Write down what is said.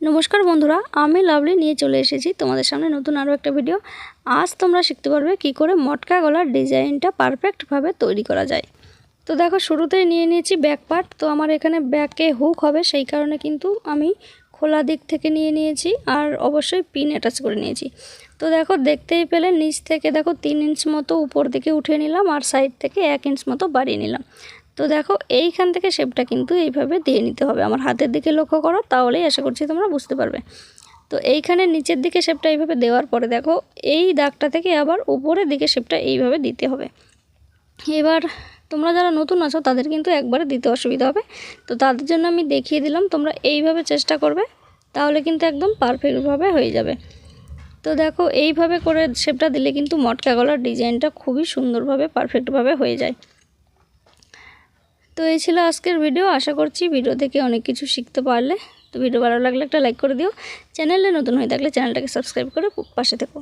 নমস্কার বন্ধুরা, আমি লাভলি নিয়ে চলে এসেছি তোমাদের সামনে নতুন আরও একটা ভিডিও আজ তোমরা শিখতে পারবে কি করে মটকা গলার ডিজাইনটা পারফেক্টভাবে তৈরি করা যায়। তো দেখো, শুরুতেই নিয়ে নিয়েছি ব্যাক পার্ট তো আমার এখানে ব্যাকে হুক হবে, সেই কারণে কিন্তু আমি খোলা দিক থেকে নিয়ে নিয়েছি আর অবশ্যই পিন অ্যাটাচ করে নিয়েছি। তো দেখো, দেখতেই পেলে নিচ থেকে দেখো তিন ইঞ্চ মতো উপর দিকে উঠিয়ে নিলাম আর সাইড থেকে এক ইঞ্চ মতো বাড়িয়ে নিলাম। তো দেখো, এইখান থেকে শেপটা কিন্তু এইভাবে দিয়ে নিতে হবে। আমার হাতের দিকে লক্ষ্য করো, তাহলেই আশা করছি তোমরা বুঝতে পারবে। তো এইখানে নিচের দিকে শেপটা এইভাবে দেওয়ার পরে দেখো, এই দাগটা থেকে আবার উপরের দিকে শেপটা এইভাবে দিতে হবে। এবার তোমরা যারা নতুন আছো, তাদের কিন্তু একবারে দিতে অসুবিধা হবে। তো তাদের জন্য আমি দেখিয়ে দিলাম, তোমরা এইভাবে চেষ্টা করবে, তাহলে কিন্তু একদম পারফেক্টভাবে হয়ে যাবে। তো দেখো, এইভাবে করে শেপটা দিলে কিন্তু মটকা গলার ডিজাইনটা খুবই সুন্দরভাবে পারফেক্টভাবে হয়ে যায়। তো এই ছিল আজকের ভিডিও। আশা করছি ভিডিও থেকে অনেক কিছু শিখতে পারলে। তো ভিডিও ভালো লাগলে একটা লাইক করে দিও। চ্যানেলে নতুন হয়ে থাকলে চ্যানেলটাকে সাবস্ক্রাইব করে পাশে থেকো।